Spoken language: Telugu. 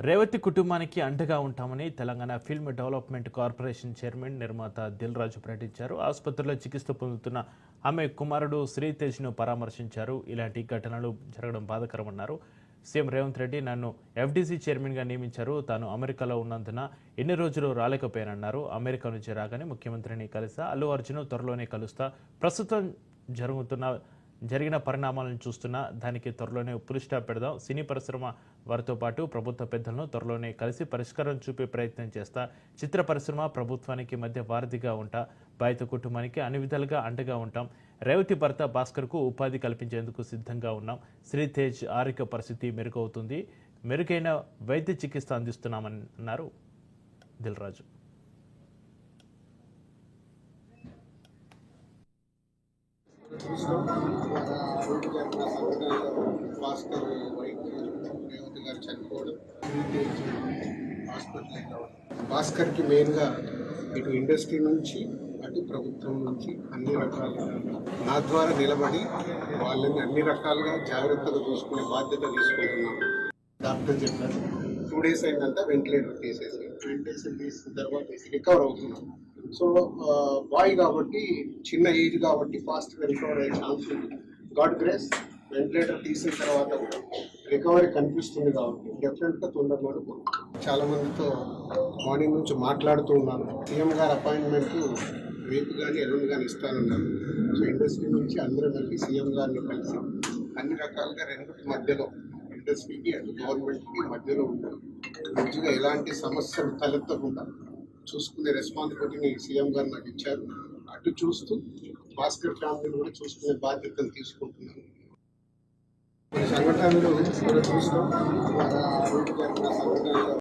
రేవతి కుటుంబానికి అండగా ఉంటామని Telangana film development corporation chairman నిర్మాత దిల్ రాజు ప్రకటించారు. ఆసుపత్రిలో చికిత్స పొందుతున్న ఆమె కుమారుడు శ్రీతేజ్ను పరామర్శించారు. ఇలాంటి ఘటనలు జరగడం బాధకరమన్నారు. సీఎం రేవంత్ రెడ్డి నన్ను ఎఫ్డీసీ చైర్మన్గా నియమించారు. తాను అమెరికాలో ఉన్నందున ఎన్ని రోజులు రాలేకపోయానన్నారు. అమెరికా నుంచి రాగానే ముఖ్యమంత్రిని కలిసా. అల్లు అర్జున్ త్వరలోనే కలుస్తా. ప్రస్తుతం జరుగుతున్న జరిగిన పరిణామాలను చూస్తున్నా దానికి త్వరలోనే పులి స్టాప్ పెడదాం. సినీ పరిశ్రమ వారితో పాటు ప్రభుత్వ పెద్దలను త్వరలోనే కలిసి పరిష్కారం చూపే ప్రయత్నం చేస్తా. చిత్ర పరిశ్రమ ప్రభుత్వానికి మధ్య వారధిగా ఉంటా. బాధిత కుటుంబానికి అన్ని విధాలుగా అండగా ఉంటాం. రేవతి భర్త భాస్కర్కు ఉపాధి కల్పించేందుకు సిద్ధంగా ఉన్నాం. శ్రీతేజ్ ఆరోగ్య పరిస్థితి మెరుగవుతుంది. మెరుగైన వైద్య చికిత్స అందిస్తున్నామని అన్నారు భాస్కర్ వైఫ్ గారు చనిపోవడం హాస్పిటల్ కావడం భాస్కర్కి మెయిన్గా ఇటు ఇండస్ట్రీ నుంచి అటు ప్రభుత్వం నుంచి అన్ని రకాలుగా నా ద్వారా నిలబడి వాళ్ళని అన్ని రకాలుగా జాగ్రత్తగా చూసుకునే బాధ్యత తీసుకుంటున్నాను. డాక్టర్ చెప్పారు. టూ డేస్ అయిందంట వెంటిలేటర్ తీసేసి వెంటిలేషన్ తీసిన తర్వాత రికవర్ అవుతున్నాం. సో బాయ్ కాబట్టి చిన్న ఏజ్ కాబట్టి ఫాస్ట్గా రికవర్ అయ్యే ఛాన్స్ ఉంది. గాడ్ గ్రేస్ వెంటిలేటర్ తీసిన తర్వాత రికవరీ కనిపిస్తుంది కాబట్టి డెఫినెట్గా తొందరలో చాలా మందితో మార్నింగ్ నుంచి మాట్లాడుతూ ఉన్నాను. సీఎం గారి అపాయింట్మెంట్ రేపు కానీ ఎల్లుండి కానీ ఇస్తానన్నారు సో ఇండస్ట్రీ నుంచి అందరూ కలిపి సీఎం గారిని కలిసి అన్ని రకాలుగా రెండింటి మధ్యలో ఇండస్ట్రీకి అండ్ గవర్నమెంట్కి మధ్యలో ఉంటారు మంచిగా ఎలాంటి సమస్యలు తలెత్తకుండా చూసుకునే రెస్పాన్సిబిలిటీని సీఎం గారు నాకు ఇచ్చారు అటు చూస్తూ భాస్కర్ ఫ్యామిలీని కూడా చూసుకునే బాధ్యతలు తీసుకుంటున్నాను సంఘటనలు కూడా చూస్తాం